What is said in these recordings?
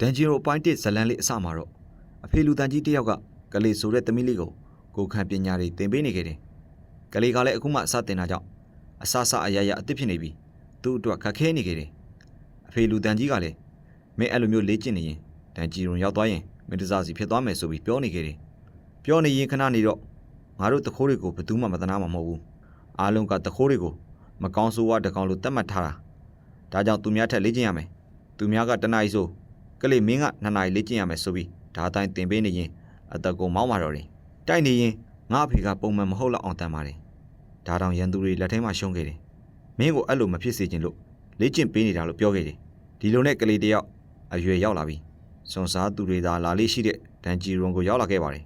ဒန်ဂျီရိုအပိုင်းတစ်ဇလန်လေးအစမှာတော့အဖေလူတန်ကြီးတစ်ယောက်ကကလေးဆိုတဲ့သမီးလေးကိုကိုယ်ခံပညာတွေသင်ပေးနေခဲ့တယ်။ကလေးကလည်းအခုမှအစတင်တာကြောင့်အဆအဆအယယအသစ်ဖြစ်နေပြီသူ့အတွက်ခက်ခဲနေခဲ့တယ်။အဖေလူတန်ကြီးကလည်းမင်းအဲ့လိုမျိုးလေ့ကျင့်နေရင်ဒန်ဂျီရိုရောက်သွားရင်မင်းတစားစီဖြစ်သွားမယ်ဆိုပြီးပြောနေခဲ့တယ်။ပြောနေရင်ခဏနေတော့ငါတို့တခိုးတွေကိုဘယ်သူမှမသနာမှာမဟုတ်ဘူး။အားလုံးကတခိုးတွေကိုမကောင်းဆိုးဝါးတကောင်လို့တတ်မှတ်ထားတာ။ဒါကြောင့်သူများထက်လေ့ကျင့်ရမယ်။သူများကတနားရီဆို ကလေးမင်းကနှစ်နာရီလေ့ကျင့်ရမယ်ဆိုပြီးဒါအတိုင်းတင်ပေးနေရင်အသက်ကိုမောင်းမာတော့တယ်တိုက်နေရင်ငါအဖေကပုံမှန်မဟုတ်တော့အောင်တန်ပါတယ်ဒါတောင်ရန်သူတွေလက်ထဲမှာရှုံးခဲ့တယ်မင်းကိုအဲ့လိုမဖြစ်စေချင်လို့လေ့ကျင့်ပေးနေတာလို့ပြောခဲ့တယ်ဒီလိုနဲ့ကလေးတယောက်အရွယ်ရောက်လာပြီစွန်စားသူတွေသာလာလေးရှိတဲ့ဒန်ဂျီရွန်ကိုရောက်လာခဲ့ပါတယ်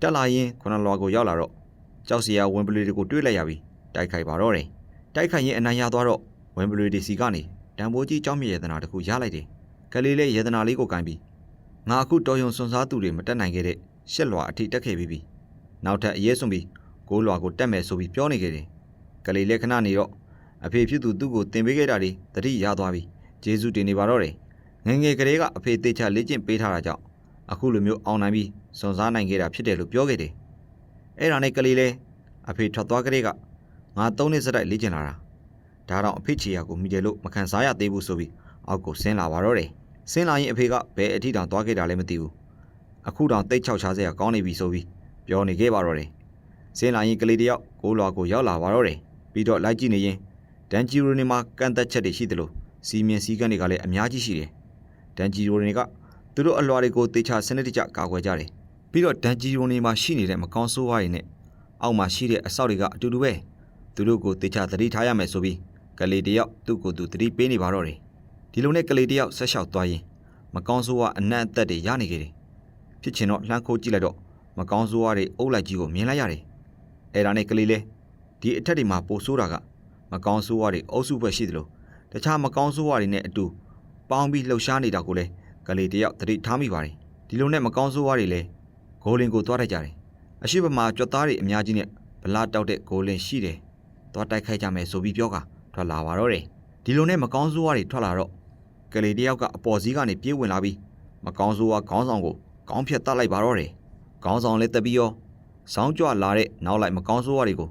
တက်လာရင်ခုနလွာကိုရောက်လာတော့ကြောက်စရာဝင်ပလီတွေကိုတွေ့လိုက်ရပြီတိုက်ခိုက်ပါတော့တယ်တိုက်ခိုက်ရင်အနိုင်ရသွားတော့ဝင်ပလီတွေစီကနေတံပိုးကြီးကြောင်းမြေရတနာတစ်ခုရလိုက်တယ် ကလေးလေးယေဒနာလေးကိုကင်ပြီးငါအခုတော်ယုံစွန်စားသူတွေမတက်နိုင်ခဲ့တဲ့ရှစ်လွာအထိတက်ခဲ့ပြီးပြီနောက်ထပ်အရေးစွန်ပြီးကိုးလွာကိုတက်မယ်ဆိုပြီးပြောနေခဲ့တယ်ကလေးလေးခဏနေတော့အဖေဖြစ်သူသူ့ကိုတင်ပေးခဲ့တာတွေတတိရသွားပြီဂျေစုတင်နေပါတော့တယ်ငယ်ငယ်ကလေးကအဖေတေချာလေ့ကျင့်ပေးထားတာကြောင့်အခုလိုမျိုးအောင်နိုင်ပြီးစွန်စားနိုင်ခဲ့တာဖြစ်တယ်လို့ပြောခဲ့တယ်အဲ့ဒါနဲ့ကလေးလေးအဖေထွက်သွားကလေးကငါသုံးနှစ်စတိုက်လေ့ကျင့်လာတာဒါတော့အဖေချီယာကိုမိတယ်လို့မခံစားရသေးဘူးဆိုပြီးအောက်ကိုဆင်းလာပါတော့တယ် ဆင်းလာရင်အဖေကဘယ်အထီတောင်သွားခဲ့တာလဲမသိဘူးအခုတောင်တိတ်ချောက်ချားစရာကောင်းနေပြီဆိုပြီးပြောနေခဲ့ပါတော့တယ်ဆင်းလာရင်ကလေးတယောက်ကိုလွာကိုရောက်လာပါတော့တယ်ပြီးတော့လိုက်ကြည့်နေရင်ဒန်ဂျီရိုနေမှာကန့်သက်ချက်တွေရှိသလိုစီမင်းစည်းကမ်းတွေကလည်းအများကြီးရှိတယ်ဒန်ဂျီရိုနေကသူတို့အလွာတွေကိုတေချာစနစ်တကျကာကွယ်ကြတယ်ပြီးတော့ဒန်ဂျီရိုနေမှာရှိနေတဲ့မကောင်းဆိုးဝါးတွေနဲ့အောက်မှာရှိတဲ့အဆောက်တွေကအတူတူပဲသူတို့ကိုတေချာသတိထားရမယ်ဆိုပြီးကလေးတယောက်သူ့ကိုယ်သူသတိပေးနေပါတော့တယ် ဒီလိုနဲ့ကလေးတယောက်ဆက်လျှောက်သွားရင်မကောင်းဆိုးကအနံ့အသက်တွေရနေခဲ့တယ်။ဖြစ်ချင်တော့လှမ်းခိုးကြည့်လိုက်တော့မကောင်းဆိုးတွေအုပ်လိုက်ကြီးကိုမြင်လိုက်ရတယ်။အဲ့ဒါနဲ့ကလေးလဲဒီအထက်တွေမှာပိုဆိုးတာကမကောင်းဆိုးတွေအုပ်စုပဲရှိသလိုတခြားမကောင်းဆိုးတွေနဲ့အတူပေါင်းပြီးလှုပ်ရှားနေတာကိုလဲကလေးတယောက်သတိထားမိပါတယ်။ဒီလိုနဲ့မကောင်းဆိုးတွေလဲဂိုလင်ကိုသွားတိုက်ကြတယ်။အရှိပမာကြွက်သားတွေအများကြီးနဲ့ဗလာတောက်တဲ့ဂိုလင်ရှိတယ်။သွားတိုက်ခိုက်ကြမယ်ဆိုပြီးပြောကထွက်လာပါတော့တယ်။ဒီလိုနဲ့မကောင်းဆိုးတွေထွက်လာတော့ ကလေးတယောက်ကအပေါ်စီးကနေပြေးဝင်လာပြီးမကောင်းဆိုးကခေါင်းဆောင်ကိုခေါင်းဖြတ်တတ်လိုက်ပါတော့တယ်။ခေါင်းဆောင်လည်းတက်ပြီးရောစောင်းကြွလာတဲ့နောက်လိုက်မကောင်းဆိုးတွေကို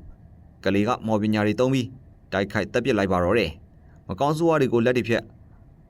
ကလေးကမော်ပညာတွေတုံးပြီးတိုက်ခိုက်တက်ပစ်လိုက်ပါတော့တယ်။မကောင်းဆိုးတွေကိုလက်တွေဖြတ်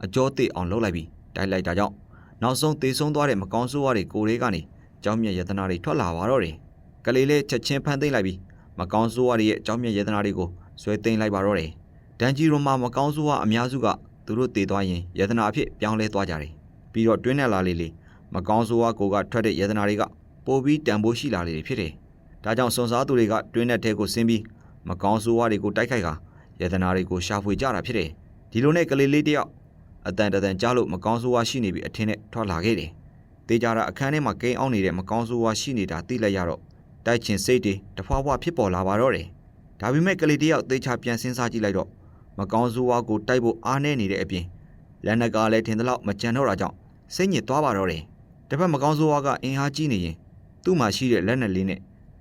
အကျော်သေးအောင်လှုပ်လိုက်ပြီးတိုက်လိုက်တာကြောင့်နောက်ဆုံးသေဆုံးသွားတဲ့မကောင်းဆိုးတွေကိုလေးကနေကြောင်းမြတ်ယတနာတွေထွက်လာပါတော့တယ်။ကလေးလည်းချက်ချင်းဖမ်းသိမ့်လိုက်ပြီးမကောင်းဆိုးတွေရဲ့ကြောင်းမြတ်ယတနာတွေကိုဆွဲသိမ့်လိုက်ပါတော့တယ်။ဒန်ဂျီရိုမာမကောင်းဆိုးကအများစုက သူတို့တည်သွားရင်ယတနာအဖြစ်ပြောင်းလဲသွားကြတယ်။ပြီးတော့တွင်းနဲ့လာလေလေမကောင်းဆိုးဝါကိုကထွက်တဲ့ယတနာတွေကပိုပြီးတန်ဖိုးရှိလာလေဖြစ်တယ်။ဒါကြောင့်စွန်စားသူတွေကတွင်းနဲ့တဲကိုဆင်းပြီးမကောင်းဆိုးဝါတွေကိုတိုက်ခိုက်ကယတနာတွေကိုရှာဖွေကြတာဖြစ်တယ်။ဒီလိုနဲ့ကလေးလေးတယောက်အတန်တန်ကြားလို့မကောင်းဆိုးဝါရှိနေပြီအထင်းနဲ့ထွက်လာခဲ့တယ်။တေးကြတာအခန်းထဲမှာကိန်းအောင်နေတဲ့မကောင်းဆိုးဝါရှိနေတာသိလိုက်ရတော့တိုက်ချင်စိတ်တွေတဖွာဖွာဖြစ်ပေါ်လာပါတော့တယ်။ဒါပေမဲ့ကလေးတယောက်သေချာပြန်စဉ်းစားကြည့်လိုက်တော့ မကောင်းဆိုးဝါးကိုတိုက်ဖို့အားနေနေတဲ့အပြင်လက်နက်ကလည်းထင်သလောက်မကြံတော့တာကြောင့်စိတ်ညစ်သွားပါတော့တယ်။တစ်ဖက်မကောင်းဆိုးဝါးကအင်အားကြီးနေရင်သူ့မှာရှိတဲ့လက်နက်လေးနဲ့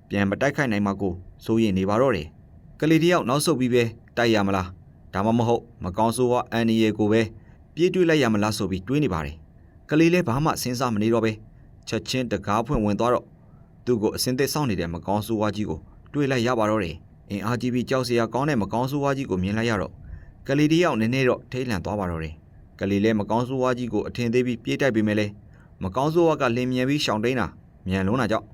ပြန်မတိုက်ခိုက်နိုင်မှကိုစိုးရင်နေပါတော့တယ်။ကလေးတယောက်နောက်ဆုတ်ပြီးပဲတိုက်ရမလား။ဒါမှမဟုတ်မကောင်းဆိုးဝါးအန်နီယေကိုပဲပြေးတွေးလိုက်ရမလားဆိုပြီးတွေးနေပါတယ်။ကလေးလည်းဘာမှစဉ်းစားမနေတော့ပဲချက်ချင်းတကားဖွင့်ဝင်သွားတော့သူ့ကိုအစင်းသက်စောင့်နေတဲ့မကောင်းဆိုးဝါးကြီးကိုတွေးလိုက်ရပါတော့တယ်။အင်အားကြီးပြီးကြောက်စရာကောင်းတဲ့မကောင်းဆိုးဝါးကြီးကိုမြင်လိုက်ရတော့ ကလေးတယောက်နည်းနည်းတော့ထိတ်လန့်သွားပါတော့တယ်။ကလေးလည်းမကောင်းဆိုးဝါးကြီးကိုအထင်သေးပြီးပြေးတိုက်ပေမဲ့လည်းမကောင်းဆိုးဝါးကလင်းမြန်ပြီးရှောင်တိန်တာမြန်လုံးတာကြောင့်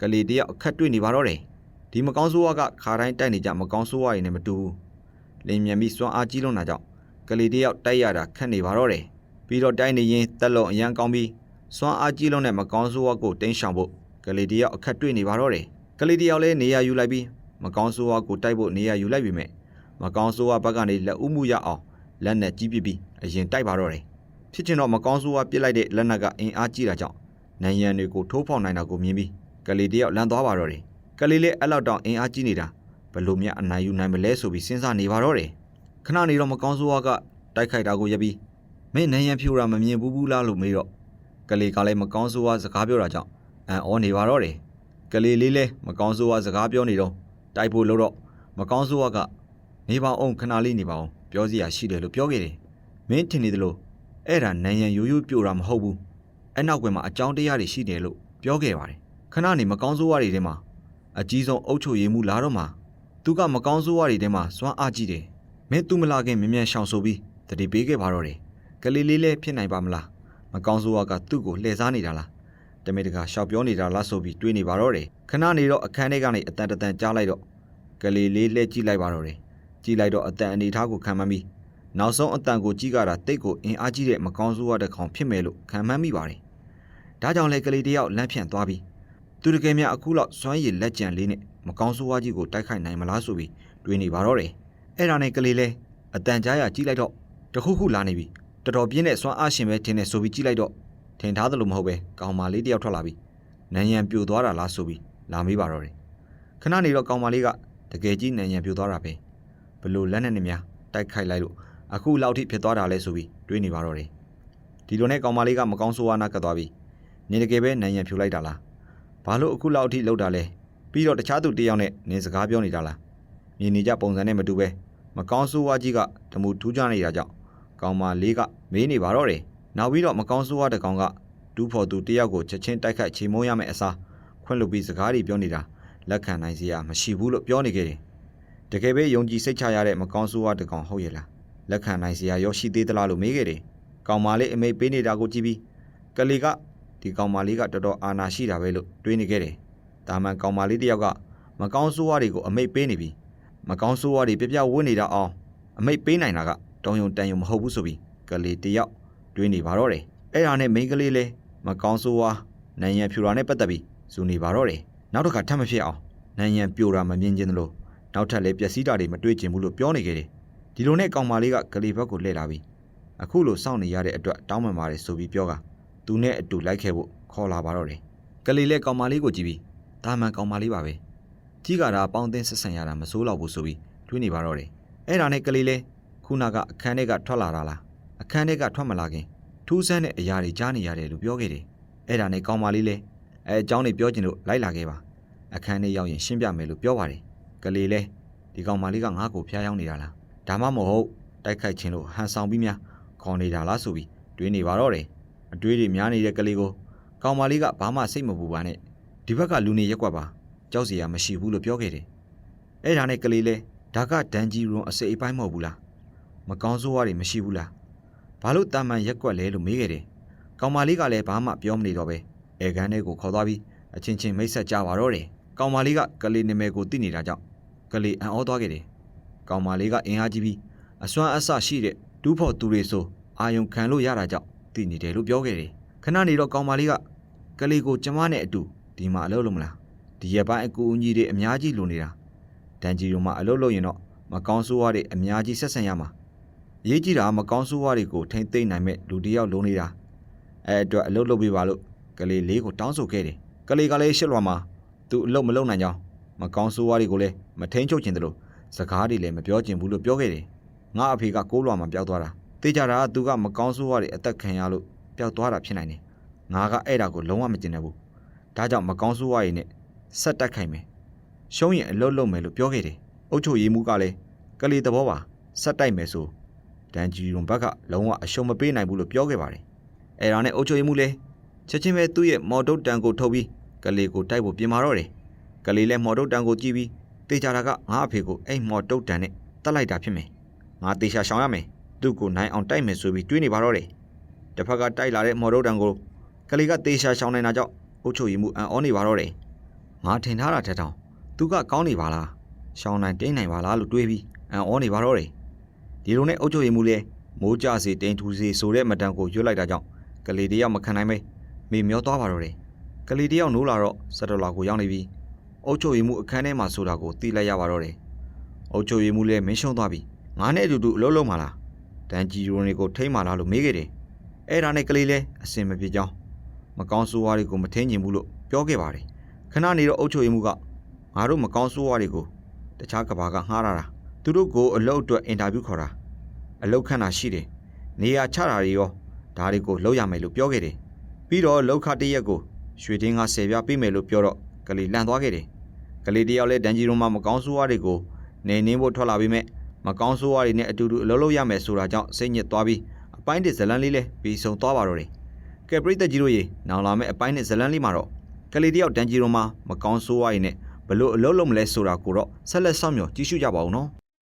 ကလေးတယောက်အခက်တွေ့နေပါတော့တယ်။ဒီမကောင်းဆိုးဝါးကခါတိုင်းတိုက်နေကြမကောင်းဆိုးဝါးတွေနဲ့မတူဘူး။လင်းမြန်ပြီးစွမ်းအားကြီးလုံးတာကြောင့်ကလေးတယောက်တိုက်ရတာခက်နေပါတော့တယ်။ပြီးတော့တိုက်နေရင်တက်လုံအရန်ကောင်းပြီးစွမ်းအားကြီးလုံးနဲ့မကောင်းဆိုးဝါးကိုတင်းရှောင်ဖို့ကလေးတယောက်အခက်တွေ့နေပါတော့တယ်။ကလေးတယောက်လည်းနေရာယူလိုက်ပြီးမကောင်းဆိုးဝါးကိုတိုက်ဖို့နေရာယူလိုက်ပြီမဲ့ မကောင်းဆိုးဝါဘက်ကနေလက်ဦးမှုရအောင်လက်နဲ့ကြီးပစ်ပြီးအရင်တိုက်ပါတော့တယ်ဖြစ်ချင်တော့မကောင်းဆိုးဝါပစ်လိုက်တဲ့လက်နက်ကအင်အားကြီးတာကြောင့်နိုင်ရန်တွေကိုထိုးဖောက်နိုင်တာကိုမြင်ပြီးကလေးတယောက်လန့်သွားပါတော့တယ်ကလေးလေးအဲ့လောက်တောင်အင်အားကြီးနေတာဘယ်လိုမြအနိုင်ယူနိုင်မလဲဆိုပြီးစဉ်းစားနေပါတော့တယ်ခဏနေတော့မကောင်းဆိုးဝါကတိုက်ခိုက်တာကိုရပ်ပြီးမင်းနိုင်ရန်ဖြူတာမမြင်ဘူးဘူးလားလို့မေးတော့ကလေးကလည်းမကောင်းဆိုးဝါစကားပြောတာကြောင့်အံ့ဩနေပါတော့တယ်ကလေးလေးလည်းမကောင်းဆိုးဝါစကားပြောနေတော့တိုက်ဖို့လို့တော့မကောင်းဆိုးဝါက နေပါအောင်ခဏလေးနေပါအောင်ပြောစရာရှိတယ်လို့ပြောခဲ့တယ်မင်းထင်နေသလို အဲ့ဒါနန်ရန်ရိုးရိုးပြိုတာမဟုတ်ဘူးအဲ့နောက်ကွယ်မှာအကြောင်းတရားတွေရှိတယ်လို့ပြောခဲ့ပါတယ်ခဏနေမကောင်းဆိုးဝါးတွေထဲမှာအကြီးဆုံးအုပ်ချုပ်ရေးမှုလာတော့မှသူကမကောင်းဆိုးဝါးတွေထဲမှာစွမ်းအားကြီးတယ်မင်းသူမလာခင်မြ мян ရှောင်ဆိုပြီးတတိပေးခဲ့ပါတော့တယ်ကလေးလေးလည်းဖြစ်နိုင်ပါမလားမကောင်းဆိုးဝါးကသူ့ကိုလှည့်စားနေတာလားတမေတကာရှောက်ပြောနေတာလားဆိုပြီးတွေးနေပါတော့တယ်ခဏနေတော့အခန်းထဲကနေအတန်တန်ကြားလိုက်တော့ကလေးလေးလှည့်ကြည့်လိုက်ပါတော့တယ် ကြည့်လိုက်တော့အတန်အနေထားကိုခံမှန်းပြီးနောက်ဆုံးအတန်ကိုကြည့်ကြတာတိတ်ကိုအင်အားကြီးတဲ့မကောင်းဆိုးရတဲ့ကောင်ဖြစ်မယ်လို့ခံမှန်းမိပါတယ်။ဒါကြောင့်လေကလေးတယောက်လမ်းဖြန့်သွားပြီးသူတကယ်များအခုလောက်စွမ်းရည်လက်ကျန်လေးနဲ့မကောင်းဆိုးဝါးကြီးကိုတိုက်ခိုက်နိုင်မလားဆိုပြီးတွေးနေပါတော့တယ်။အဲ့ဒါနဲ့ကလေးလဲအတန်ကြားရကြည့်လိုက်တော့တခုခုလာနေပြီ။တော်တော်ပြင်းတဲ့စွမ်းအားရှင်ပဲထင်နေဆိုပြီးကြည့်လိုက်တော့ထင်ထားသလိုမဟုတ်ပဲကောင်မလေးတယောက်ထွက်လာပြီးနန်ရံပြိုသွားတာလားဆိုပြီးလာမေးပါတော့တယ်။ခဏနေတော့ကောင်မလေးကတကယ်ကြီးနန်ရံပြိုသွားတာပဲ။ ဘလို့လက်နဲ့နဲ့များတိုက်ခိုက်လိုက်လို့အခုလောက်ထိဖြစ်သွားတာလဲဆိုပြီးတွေးနေပါတော့တယ်ဒီလိုနဲ့ကောင်မလေးကမကောင်းဆိုးဝါးနာကတ်သွားပြီးနင်တကယ်ပဲနန်ရံဖြူလိုက်တာလားဘာလို့အခုလောက်ထိလောက်တာလဲပြီးတော့တခြားသူတယောက်နဲ့နင်စကားပြောနေတာလားမြင်နေကြပုံစံနဲ့မတူပဲမကောင်းဆိုးဝါးကြီးကတမူထူးခြားနေတာကြောင့်ကောင်မလေးကမေးနေပါတော့တယ်နောက်ပြီးတော့မကောင်းဆိုးဝါးတစ်ကောင်ကဒူးဖော်သူတယောက်ကိုချက်ချင်းတိုက်ခတ်ချေမုန်းရမယ့်အစားခွင့်လွှတ်ပြီးစကားတွေပြောနေတာလက်ခံနိုင်စရာမရှိဘူးလို့ပြောနေခဲ့တယ် တကယ်ပဲယုံကြည်စိတ်ချရတဲ့မကောင်းဆိုးဝါးတစ်ကောင်ဟုတ်ရဲ့လားလက်ခံနိုင်စရာရောရှိသေးသလားလို့မေးခဲ့တယ်။ကောင်မလေးအမိတ်ပေးနေတာကိုကြည့်ပြီးကလေးကဒီကောင်မလေးကတော်တော်အာနာရှိတာပဲလို့တွေးနေခဲ့တယ်။ဒါမှန်ကောင်မလေးတယောက်ကမကောင်းဆိုးဝါးတွေကိုအမိတ်ပေးနေပြီးမကောင်းဆိုးဝါးတွေပြပြဝတ်နေတာအောင်အမိတ်ပေးနိုင်တာကတောင်းယုံတန်ယုံမဟုတ်ဘူးဆိုပြီးကလေးတယောက်တွေးနေပါတော့တယ်။အဲ့ဒါနဲ့မိန်းကလေးလည်းမကောင်းဆိုးဝါးနန်ရံဖြူတာနဲ့ပတ်သက်ပြီးဇူနေပါတော့တယ်။နောက်တစ်ခါထပ်မဖြစ်အောင်နန်ရံပြိုတာမမြင်ချင်သလို နောက်ထပ်လည်းပျက်စီးတာတွေမတွေးချင်ဘူးလို့ပြောနေခဲ့တယ်။ဒီလိုနဲ့ကောင်မလေးကကလေးဘက်ကိုလှည့်လာပြီးအခုလိုစောင့်နေရတဲ့အတွက်တောင်းပန်ပါတယ်ဆိုပြီးပြောကသူနဲ့အတူလိုက်ခဲ့ဖို့ခေါ်လာပါတော့တယ်ကလေးလည်းကောင်မလေးကိုကြည့်ပြီးဒါမှန်ကောင်မလေးပါပဲကြီးကတာပေါင်းသင်းဆက်ဆံရတာမစိုးတော့ဘူးဆိုပြီးတွေးနေပါတော့တယ်အဲ့ဒါနဲ့ကလေးလည်းခုနကအခန်းထဲကထွက်လာတာလားအခန်းထဲကထွက်မလာခင်ထူးဆန်းတဲ့အရာတွေကြားနေရတယ်လို့ပြောခဲ့တယ်အဲ့ဒါနဲ့ကောင်မလေးလည်းအဲအကြောင်းတွေပြောချင်လို့လိုက်လာခဲ့ပါအခန်းထဲရောက်ရင်ရှင်းပြမယ်လို့ပြောပါတယ် ကလေးလည်းဒီကောင်မလေးကငါ့ကိုဖျားယောင်းနေတာလားဒါမှမဟုတ်တိုက်ခိုက်ခြင်းလို့ဟန်ဆောင်ပြီးများခေါ်နေတာလားဆိုပြီးတွေးနေပါတော့တယ်အတွေးတွေများနေတဲ့ကလေးကိုကောင်မလေးကဘာမှစိတ်မပူပါနဲ့ဒီဘက်ကလူနေရက်ကွက်ပါကြောက်စရာမရှိဘူးလို့ပြောခဲ့တယ်အဲ့ဒါနဲ့ကလေးလဲဒါကဒန်ဂျီရွန်အစိပ်အပိုင်းမဟုတ်ဘူးလားမကောင်းဆိုးဝါးတွေမရှိဘူးလားဘာလို့တာမန်ရက်ကွက်လဲလို့မေးခဲ့တယ်ကောင်မလေးကလည်းဘာမှပြောမနေတော့ပဲအဲကန်းထဲကိုခေါ်သွားပြီးအချင်းချင်းမိတ်ဆက်ကြပါတော့တယ်ကောင်မလေးကကလေးနာမည်ကိုသိနေတာကြောင့် ကလေးအံ့ဩသွားခဲ့တယ်ကောင်မလေးကအင်အားကြီးပြီးအစွမ်းအစရှိတဲ့ဒူးဖို့သူတွေဆိုအာယုံခံလို့ရတာကြောင့်တည်နေတယ်လို့ပြောခဲ့တယ်ခဏနေတော့ကောင်မလေးကကလေးကိုကျမနဲ့အတူဒီမှာအလုပ်လုပ်မလားဒီရက်ပိုင်းအကူအညီတွေအများကြီးလိုနေတာဒန်ဂျီရိုမှာအလုပ်လုပ်ရင်တော့မကောင်းဆိုးဝါးတွေအများကြီးဆက်ဆံရမှာအရေးကြီးတာကမကောင်းဆိုးဝါးတွေကိုထိမ့်သိမ့်နိုင်မဲ့လူတစ်ယောက်လုံးနေတာအဲအတွက်အလုပ်လုပ်ပေးပါလို့ကလေးလေးကိုတောင်းဆိုခဲ့တယ်ကလေးကလည်းရှစ်လွာမှာသူအလုပ်မလုပ်နိုင်ကြောင်းမကောင်းဆိုးဝါးတွေကိုလည်း မထိန်ချုပ်ချင်တယ်လို့စကားတွေလည်းမပြောချင်ဘူးလို့ပြောခဲ့တယ်။ငါအဖေကကိုးလွာမှာပျောက်သွားတာ။တေးကြတာကသူကမကောင်းဆိုးရတဲ့အသက်ခံရလို့ပျောက်သွားတာဖြစ်နိုင်တယ်။ငါကအဲ့ဒါကိုလုံးဝမကျင်တယ်ဘူး။ဒါကြောင့်မကောင်းဆိုးရည်နဲ့ဆက်တက်ခိုင်မယ်။ရှုံးရင်အလုတ်လုံးမယ်လို့ပြောခဲ့တယ်။အုတ်ချုပ်ရည်မှုကလည်းကလေးသဘောပါဆက်တိုက်မယ်ဆိုဒန်ဂျီရွန်ဘက်ကလုံးဝအရှုံးမပေးနိုင်ဘူးလို့ပြောခဲ့ပါတယ်။အဲ့ဒါနဲ့အုတ်ချုပ်ရည်မှုလည်းချက်ချင်းပဲသူ့ရဲ့မော်တုတ်တန်ကိုထုတ်ပြီးကလေးကိုတိုက်ဖို့ပြင်မာတော့တယ်။ကလေးလည်းမော်တုတ်တန်ကိုကြည့်ပြီး တေချာတာကငါအဖေကိုအိမ်မော်တုတ်တန်နဲ့တတ်လိုက်တာဖြစ်မယ်ငါတေချာရှောင်ရမယ်သူ့ကိုနိုင်အောင်တိုက်မယ်ဆိုပြီးတွေးနေပါတော့တယ်တစ်ဖက်ကတိုက်လာတဲ့မော်တုတ်တန်ကိုကလေးကတေချာရှောင်နေတာကြောင့်အုတ်ချုပ်ရီမှုအံ့ဩနေပါတော့တယ်ငါထင်ထားတာထက်တောင်သူကကောင်းနေပါလားရှောင်းနိုင်တင်းနိုင်ပါလားလို့တွေးပြီးအံ့ဩနေပါတော့တယ်ဒီလိုနဲ့အုတ်ချုပ်ရီမှုလဲမိုးကြစေတိန်ထူစေဆိုတဲ့မတန်ကိုရွတ်လိုက်တာကြောင့်ကလေးတယောက်မခံနိုင်ပဲမေမျောသွားပါတော့တယ်ကလေးတယောက်နိုးလာတော့စက်တော်လာကိုရောက်နေပြီး အုတ်ချုပ်ရည်မှုအခန်းထဲမှာဆိုတာကိုသိလိုက်ရပါတော့တယ်။အုတ်ချုပ်ရည်မှုလည်းမင်းရှုံးသွားပြီ။ငါနဲ့အတူတူအလုပ်လုပ်မှာလား။ဒန်ဂျီရိုနီကိုထိမ့်မာလားလို့မေးခဲ့တယ်။အဲ့ဒါနဲ့ကလေးလည်းအစင်မပြေကြောင်းမကောင်းဆိုးဝါးတွေကိုမထင်းကျင်ဘူးလို့ပြောခဲ့ပါတယ်။ခဏနေတော့အုတ်ချုပ်ရည်မှုကငါတို့မကောင်းဆိုးဝါးတွေကိုတခြားကဘာကငှားတာတာသူတို့ကိုအလုပ်အတွက်အင်တာဗျူးခေါ်တာအလုပ်ခန့်တာရှိတယ်။နေရာချတာတွေရောဒါတွေကိုလုပ်ရမယ်လို့ပြောခဲ့တယ်။ပြီးတော့လောက်ခတစ်ရက်ကိုရွှေတင်းက10ပြားပေးမယ်လို့ပြောတော့ ကလေးလန့်သွားခဲ့တယ်။ကလေးတယောက်လည်းဒန်ဂျီရုံမှာမကောင်းဆိုးဝါးတွေကိုနေနှင်းဖို့ထွက်လာပြီးမဲ့မကောင်းဆိုးဝါးတွေနဲ့အတူတူအလုပ်လုပ်ရမယ်ဆိုတာကြောင့်စိတ်ညစ်သွားပြီးအအပိုင်းတစ်ဇလန်းလေးလည်းပြီးဆုံးသွားပါတော့တယ်ကဲပရိသတ်ကြီးတို့ရေနောင်လာမယ့်အပိုင်းနှစ်ဇလန်းလေးမှာတော့ကလေးတယောက်တန်းကြီးတော်မှာမကောင်းဆိုးဝါးရင်နဲ့ဘလို့အလုံးလုံးမလဲဆိုတာကိုတော့ဆက်လက်ဆောင်မြော်ကြည့်ရှုကြပါဦးနော်